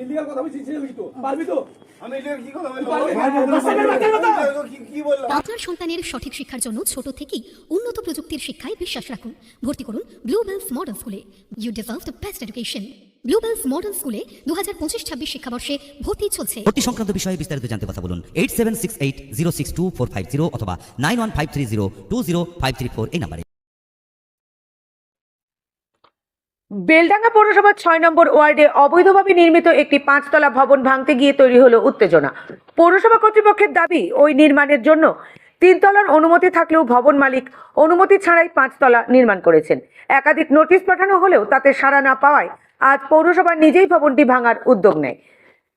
Illegal কথা তো? পারবি? তো আপনার সন্তানের সঠিক শিক্ষার জন্য ছোট থেকেই উন্নত প্রযুক্তির শিক্ষায় বিশ্বাস রাখুন। ভর্তি করুন ব্লু বেলস মডার্ন স্কুলে you deserve the best education Blue Bells modern স্কুলে দু হাজার পঁচিশ ছাব্বিশ শিক্ষাবর্ষে ভর্তি চলছে। ভর্তি সংক্রান্ত বিষয়ে বিস্তারিত জানতে কথা বলুন। Eight seven six eight zero six two four five zero অথবা nine one five three zero two zero five three four এই নাম্বারে। বেলডাঙ্গা পৌরসভার ছয় নম্বর ওয়ার্ডে অবৈধভাবে নির্মিত একটি পাঁচতলা ভবন ভাঙতে গিয়ে তৈরি হলো উত্তেজনা। পৌরসভা কর্তৃপক্ষের দাবি ওই নির্মাণের জন্য তিনতলার অনুমতি থাকলেও ভবন মালিক অনুমতি ছাড়াই পাঁচতলা নির্মাণ করেছেন। একাধিক নোটিশ পাঠানো হলেও তাতে সাড়া না পাওয়ায় আজ পৌরসভা নিজেই ভবনটি ভাঙার উদ্যোগ নেয়।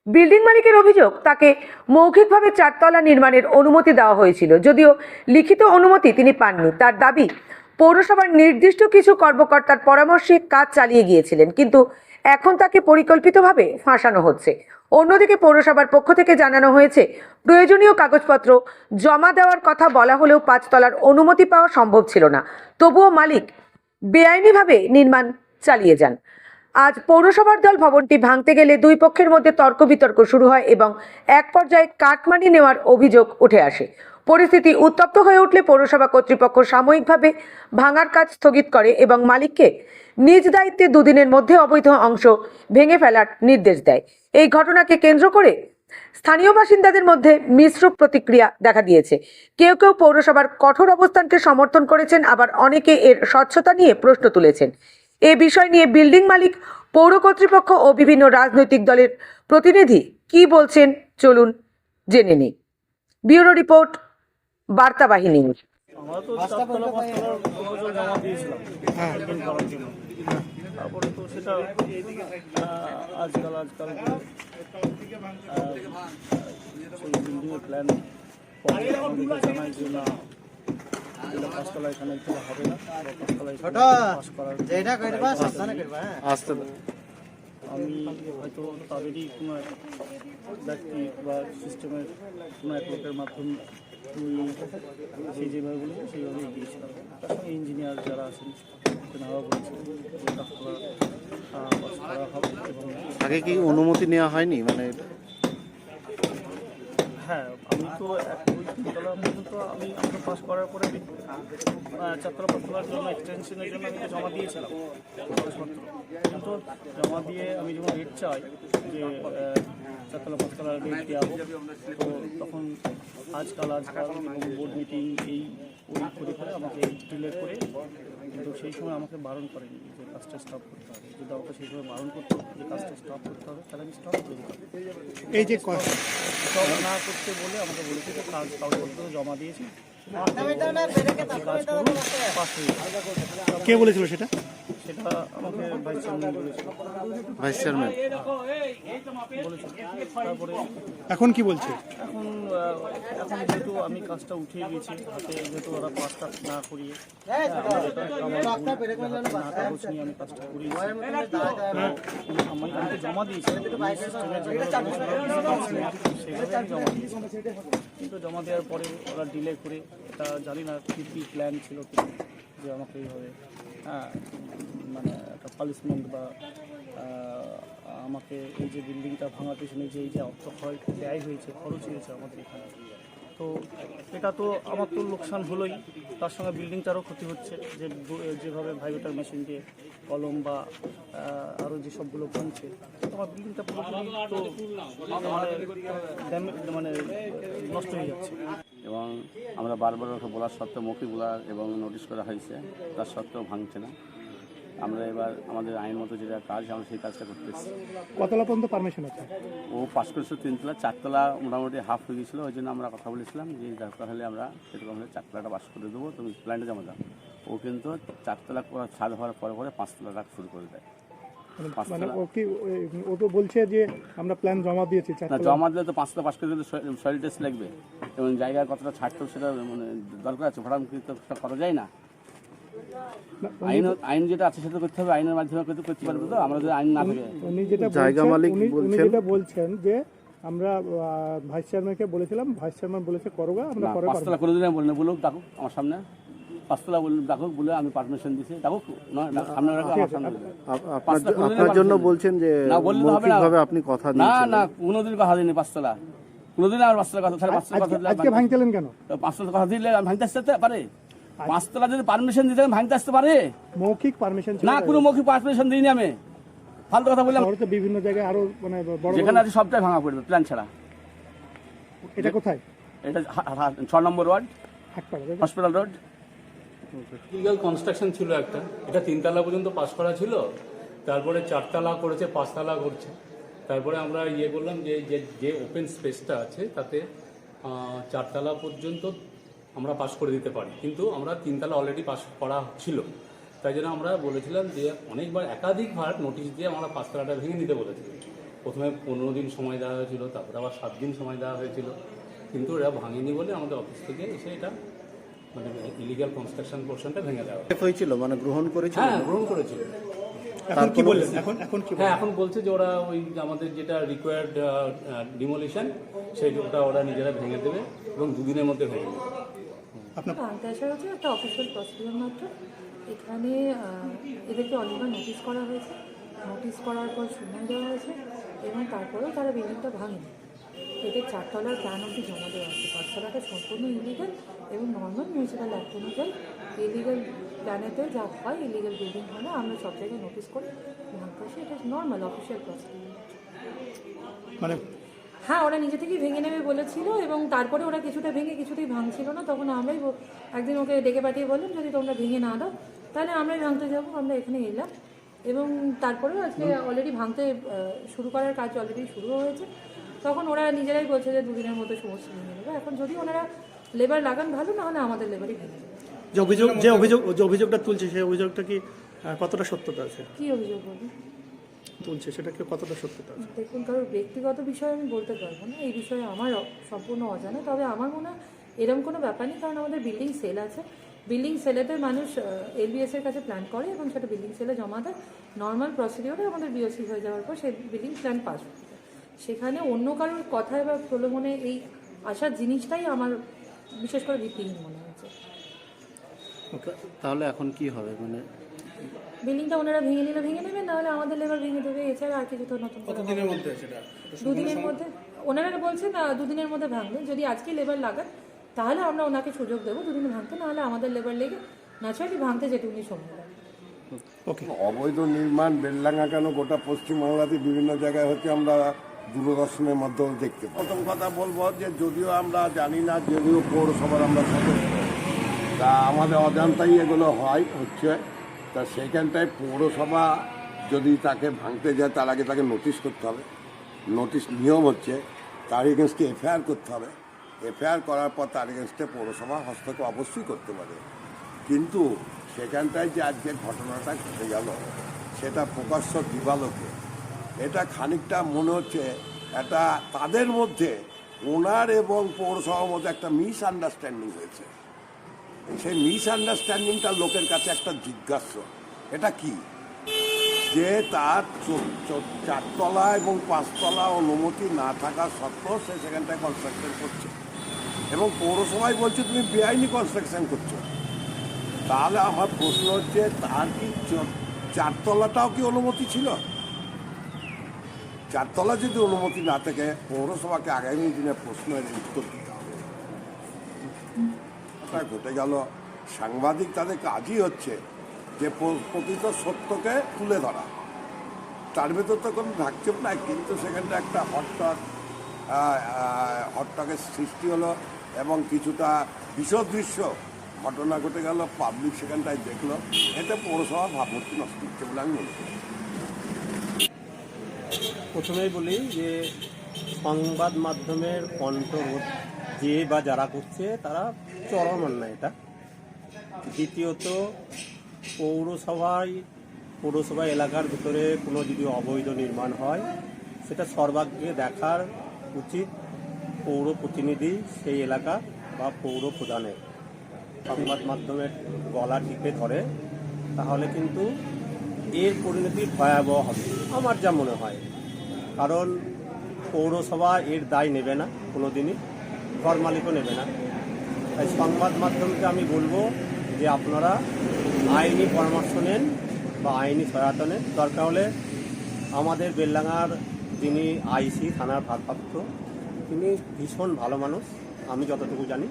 বিল্ডিং মালিকের অভিযোগ, তাকে মৌখিকভাবে চারতলা নির্মাণের অনুমতি দেওয়া হয়েছিল। যদিও লিখিত অনুমতি তিনি পাননি। তার দাবি, পৌরসভার নির্দিষ্ট কিছু কর্মকর্তার পরামর্শে কাজ চালিয়ে গিয়েছিলেন, কিন্তু এখন তাকে পরিকল্পিতভাবে ফাঁসানো হচ্ছে। অন্যদিকে পৌরসভার পক্ষ থেকে জানানো হয়েছে, প্রয়োজনীয় কাগজপত্র জমা দেওয়ার কথা বলা হলেও পাঁচতলার অনুমতি পাওয়া সম্ভব ছিল না। তবুও মালিক বেআইনিভাবে নির্মাণ চালিয়ে যান। আজ পৌরসভার দল ভবনটি ভাঙতে গেলে দুই পক্ষের মধ্যে তর্ক বিতর্ক শুরু হয় এবং এক পর্যায়ে কাটমানি নেওয়ার অভিযোগ উঠে আসে। পরিস্থিতি উত্তপ্ত হয়ে উঠলে পৌরসভা কর্তৃপক্ষ সাময়িকভাবে ভাঙার কাজ স্থগিত করে এবং মালিককে নিজ দায়িত্বে দুদিনের মধ্যে অবৈধ অংশ ভেঙে ফেলার নির্দেশ দেয়। এই ঘটনাকে কেন্দ্র করে স্থানীয় বাসিন্দাদের মধ্যে মিশ্র প্রতিক্রিয়া দেখা দিয়েছে। কেউ কেউ পৌরসভার কঠোর অবস্থানকে সমর্থন করেছেন, আবার অনেকে এর স্বচ্ছতা নিয়ে প্রশ্ন তুলেছেন। এ বিষয় নিয়ে বিল্ডিং মালিক, পৌর কর্তৃপক্ষ ও বিভিন্ন রাজনৈতিক দলের প্রতিনিধি কি বলছেন চলুন জেনে নিই। ব্যুরো রিপোর্ট বার্তাবাহী নিউজ আমরা তো চারতলা পাঁচতলার প্রপোজাল জমা দিয়েছিলাম বিল্ডিং করার জন্য তারপরে তো সেটা আজকাল আজকাল সেই বিল্ডিংয়ের প্ল্যান এখানে হবে না। আসতে আমি হয়তো তাদেরই কোনো এক ব্যক্তি বা সিস্টেমের কোনো এক লোকের মাধ্যমে সেই যেভাবে বলেছে সেইভাবেই গিয়েছিলাম তার সঙ্গে ইঞ্জিনিয়ার যারা আছেন তেনারা বলেছেন যে কাজগুলো পাস করা হবে এবং আগে কি অনুমতি নেওয়া হয়নি? মানে হ্যাঁ আমি তো দুই পর্যন্ত আমি আমাকে পাস করার পরে আমি আহ, জন্য এক্সটেনশনের জমা দিয়েছিলাম জমা দিয়ে আমি যখন রেট চাই যে পাঁচতলা রেট দেওয়া তো তখন আজকাল আজকাল বোর্ড মিটিং এই ওই করে করে আমাকে ডিলে করে কিন্তু সেই সময় আমাকে বারণ করেনি যে কাজটা স্টপ করতে হবে। যদি আমাকে সেই সময় বারণ করতো যে কাজটা স্টপ করতে হবে তাহলে আমি স্টপ করে দিতাম এই যে স্টপ না করতে বলে আমাকে বলেছে যে কাজ কাগজপত্র জমা দিয়েছি। কে বলেছিল সেটা? সেটা আমাকে ভাইস চেয়ারম্যান বলেছিল। ভাইস চেয়ারম্যান তারপরে এখন কি বলছে? এখন আহ, এখন যেহেতু আমি কাজটা উঠিয়ে গেছি হাতে যেহেতু ওরা পাসটা না করিয়ে হ্যাঁ, আমার এটা আমার ভুল। হাতে না কাগজ নিয়ে আমি কাজটা করিয়েছি আমি আমি তো জমা দিয়েছি আমি সিস্টেমে যেভাবে বলেছিল, সেভাবে আমি জমা দিয়েছি। কিন্তু জমা দেওয়ার পরে ওরা ডিলে করে এটা জানি না কী কী প্ল্যান ছিল কি যে আমাকে এইভাবে হ্যাঁ মানে পানিশমেন্ট বা আমাকে এই যে বিল্ডিংটা ভাঙার পেছনে যে এই যে অর্থ খরচ ব্যয় হয়েছে খরচ হয়েছে আমাদের এখানে। তো এটা তো আমার তো লোকসান হলোই। তার সঙ্গে বিল্ডিংটারও ক্ষতি হচ্ছে। যে যেভাবে ভাইবেটার মেশিন দিয়ে কলম বা আরও যে সবগুলো ভাঙছে, আমার বিল্ডিংটা পুরোপুরি তো মানে মানে নষ্ট হয়ে যাচ্ছে। এবং আমরা বারবার ওকে বলার সত্ত্বেও মৌখিক বলা এবং নোটিশ করা হয়েছে। তার সত্ত্বেও ভাঙছে না। আমরা এবার আমাদের আইন মতো যেটা কাজ আমরা সেই কাজটা করতেছি। কতলা পর্যন্ত পারমিশন আছে? ও পাস করেছিল তিনতলা চারতলা মোটামুটি হাফ হয়ে গেছিল ওই জন্য আমরা কথা বলেছিলাম যে দরকার হলে আমরা সেরকম হলে চারতলাটা পাস করে দেবো তুমি প্ল্যানটা জমা দাও। ও কিন্তু চারতলা ছাদ হওয়ার পরে পরে পাঁচতলা রাখ শুরু করে দেয়। মানে ও কি ও- তো বলছে যে আমরা প্ল্যান জমা দিয়েছি জমা দিলে তো পাঁচটা করে দিলে সয়েল টেস্ট লাগবে। এবং জায়গায় কতটা ছাড়তো সেটা মানে দরকার আছে ভাড়া করা যায় না, আইন আইন যেটা আছে সেটা করতে হবে আইনের মাধ্যমে করতে করতে পারবে তো? আমরা যদি আইন না থাকে। উনি যেটা জায়গা মালিক উনি উনি যেটা বলছেন যে আমরা ভাইস চেয়ারম্যানকে বলেছিলাম ভাইস চেয়ারম্যান বলেছে করোগা আমরা না পাঁচতলা কোনোদিন আমি বলিনি বলুক ডাকুক আমার সামনে। পাঁচতলা বলুন ডাকুক বলে আমি পারমিশন দিছি। ডাকুক সামনে রাখুক, আমার সামনে আপনার জন্য বলছেন যে না বললে হবে না। আপনি কথা না না কোনোদিন কথা দিইনি পাঁচতলা। কোনোদিন আমার পাঁচতলা কথা পাঁচতলা কথা আজকে দিলে ভাঙতেলেন কেন? পাঁচতলা কথা দিলে আমি ভাঙতে আসতে পারে? পাঁচতলা যদি পারমিশন দিতে ভাঙতে আসতে পারে? মৌখিক পারমিশন না কোনো মৌখিক পারমিশন দিইনি আমি। ফালতু কথা বললাম। তো বিভিন্ন জায়গায় আরও মানে যেখানে আছে সবটাই ভাঙা পড়বে প্ল্যান ছাড়া। এটা কোথায়? এটা ছ নম্বর ward? Hospital road. Legal construction ছিল একটা। এটা তিনতলা পর্যন্ত পাস করা ছিল। তারপরে চারতলা করেছে পাঁচতলা করছে। তারপরে আমরা ইয়ে করলাম যে যে যে ওপেন স্পেসটা আছে তাতে চারতলা পর্যন্ত আমরা পাশ করে দিতে পারি। কিন্তু আমরা তিনতলা অলরেডি পাশ করা ছিল। তাই জন্য আমরা বলেছিলাম যে অনেকবার একাধিকবার নোটিশ দিয়ে আমরা পাঁচতলাটা ভেঙে নিতে বলেছিলাম প্রথমে পনেরো দিন সময় দেওয়া হয়েছিল তারপরে আবার সাত দিন সময় দেওয়া হয়েছিল। কিন্তু এরা ভাঙেনি বলে আমাদের অফিস থেকে এসে এটা মানে ইলিগাল কনস্ট্রাকশন পোর্শনটা ভেঙে দেওয়া হয়েছিল মানে গ্রহণ করেছিল? হ্যাঁ গ্রহণ করেছিল। এখন কি বললেন? এখন এখন কি হ্যাঁ এখন বলছে যে ওরা ওই আমাদের যেটা রিকোয়ার্ড ডিমোলিশন সেই ওটা ওরা নিজেরা ভেঙে দেবে এবং দুদিনের মধ্যে ভেঙে দেবে। আন্তাসা হচ্ছে একটা অফিসিয়াল প্রসিডিওর মাত্র। এখানে এদেরকে অনেকবার নোটিশ করা হয়েছে। নোটিশ করার পর সময় দেওয়া হয়েছে এবং তারপরেও তারা বিল্ডিংটা ভাঙেনি। এদের চারতলার প্ল্যান অবধি জমা দেওয়া আছে। পাঁচতলাটা সম্পূর্ণ ইলিগাল এবং নর্মাল মিউনিসিপ্যাল অ্যাক্ট অনুযায়ী ইলিগাল প্ল্যানেতে যা হয় ইলিগাল বিল্ডিং হলে আমরা সব জায়গায় নোটিশ করে। ভাঙতে আসি এটা নর্মাল অফিসিয়াল প্রসিডিওর মানে হ্যাঁ ওরা নিজে থেকেই ভেঙে নেবে বলেছিল এবং তারপরে ওরা কিছুটা ভেঙে কিছুতেই ভাঙছিল না। তখন আমরাই একদিন ওকে ডেকে পাঠিয়ে বললাম যদি তোমরা ভেঙে না দাও তাহলে আমরাই ভাঙতে যাব। আমরা এখানে এলাম। এবং তারপরেও আজকে অলরেডি ভাঙতে শুরু করার কাজ অলরেডি শুরু হয়েছে। তখন ওরা নিজেরাই বলছে যে দুদিনের মধ্যে সমস্ত ভেঙে নেবে এখন যদি ওনারা লেবার লাগান ভালো না হলে আমাদের লেবারই ভেঙে দেবে। যে অভিযোগ যে অভিযোগ যে অভিযোগটা তুলছে সেই অভিযোগটা কি কতটা সত্যতা আছে? কী অভিযোগ বলব তুলছে সেটাকে কতটা সত্যতা আছে দেখুন কারোর ব্যক্তিগত বিষয়ে আমি বলতে পারব না এই বিষয়ে আমার সম্পূর্ণ অজানা। তবে আমার মনে হয় এরকম কোনো ব্যাপার নেই কারণ আমাদের বিল্ডিং সেল আছে। বিল্ডিং সেলেতে মানুষ এলবিএস এর কাছে প্ল্যান করে এবং সেটা বিল্ডিং সেলে জমা দেয়। নর্মাল প্রসিডিওরে আমাদের বিওসি হয়ে যাওয়ার পর সেই বিল্ডিং প্ল্যান পাস সেখানে অন্য কারোর কথায় বা প্রলোভনে এই আসার জিনিসটাই আমার বিশেষ করে ভিত্তিহীন মনে হয়েছে তাহলে এখন কি হবে? মানে বিল্ডিংটা ওনারা ভেঙে নিলে ভেঙে নেবে নাহলে আমাদের লেবার ভেঙে দেবে এছাড়া আর কিছু তো নতুন কতদিনের মধ্যে সেটা? দুদিনের মধ্যে। ওনারা বলছেন দুদিনের মধ্যে ভাঙবে। যদি আজকে লেবার লাগান তাহলে আমরা ওনাকে সুযোগ দেবো দুদিনে ভাঙতে নাহলে আমাদের লেবার লেগে ন্যাচারালি ভাঙতে যেটুকুনি সময় লাগে অবৈধ নির্মাণ বেলডাঙ্গা কেন? গোটা পশ্চিমবাংলাতে বিভিন্ন জায়গায় হচ্ছে আমরা দূরদর্শনের মাধ্যমে দেখতে প্রথম কথা বলব যে যদিও আমরা জানি না যদিও পৌরসভার আমরা সদস্য তা আমাদের অজান্তাই এগুলো হয় হচ্ছে। তা সেইখানটায় পৌরসভা যদি তাকে ভাঙতে যায়, তার আগে তাকে নোটিশ করতে হবে। নোটিশ নিয়ম হচ্ছে, তার এগেনস্টে এফআইআর করতে হবে। এফআইআর করার পর তার এগেনস্টে পৌরসভা হস্তক্ষেপ অবশ্যই করতে পারে। কিন্তু সেখানটায় যে আজকে ঘটনাটা ঘটে গেল, সেটা প্রকাশ্য দিবালোকে, এটা খানিকটা মনে হচ্ছে এটা তাদের মধ্যে ওনার এবং পৌরসভার মধ্যে একটা মিসআন্ডারস্ট্যান্ডিং হয়েছে। সেই মিস আন্ডারস্ট্যান্ডিংটা লোকের কাছে একটা জিজ্ঞাস্য এটা কি? যে তার চারতলা এবং পাঁচতলা অনুমতি না থাকা সত্ত্বেও সে সেখানটায় কনস্ট্রাকশন করছে। এবং পৌরসভায় বলছে, তুমি বেআইনি কনস্ট্রাকশন করছ। তাহলে আমার প্রশ্ন হচ্ছে, তার কি চারতলাটাও কি অনুমতি ছিল? চারতলা যদি অনুমতি না থাকে, পৌরসভাকে আগামী দিনে প্রশ্নের উত্তর এটা ঘটে গেল। সাংবাদিক তাদের কাজই হচ্ছে যে প্রকৃত সত্যকে তুলে ধরা। তার ভেতর তো কোনো ঢাকচুপ নাই, কিন্তু সেখানটা একটা হটটক হটটকের সৃষ্টি হলো এবং কিছুটা বিশদ দৃশ্য ঘটনা ঘটে গেল পাবলিক সেখানটায় দেখল। এতে পৌরসভার ভাবমূর্তি নষ্ট হচ্ছে বলে আমি মনে করি। প্রথমেই বলি যে সংবাদ মাধ্যমের কণ্ঠরোধ যে বা যারা করছে, তারা চরম অন্যায় এটা। দ্বিতীয়ত, পৌরসভায় পৌরসভা এলাকার ভিতরে কোনো যদি অবৈধ নির্মাণ হয়, সেটা সর্বাগ্রে দেখার উচিত পৌর প্রতিনিধি সেই এলাকা বা পৌর প্রধানের। সংবাদ মাধ্যমের গলা টিপে ধরে, তাহলে কিন্তু এর পরিণতি ভয়াবহ হবে। আমার যা মনে হয়। কারণ, পৌরসভা এর দায় নেবে না কোনো দিনই ঘর মালিকও নেবে না। তাই সংবাদ মাধ্যমকে আমি বলব যে আপনারা আইনি পরামর্শ নেন বা আইনি সহায়তা নেন। দরকার হলে আমাদের বেলডাঙার যিনি আইসি, থানার ভারপ্রাপ্ত, তিনি ভীষণ ভালো মানুষ, আমি যতটুকু জানি।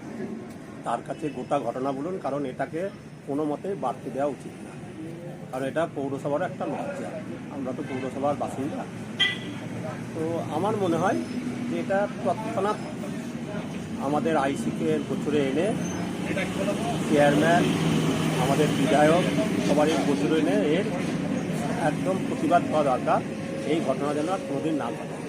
তার কাছে গোটা ঘটনা বলুন, কারণ এটাকে কোনো মতে বাড়তে দেওয়া উচিত না। কারণ এটা পৌরসভার একটা লজ্জা। আমরা তো পৌরসভার বাসিন্দা। তো আমার মনে হয় যে এটা তৎক্ষণাৎ আমাদের আইসিকে বছরে এনে চেয়ারম্যান আমাদের বিধায়ক, সবারই বছরে এনে এর একদম প্রতিবাদ করা দরকার। এই ঘটনা যেন আর কোনোদিন না ঘটে।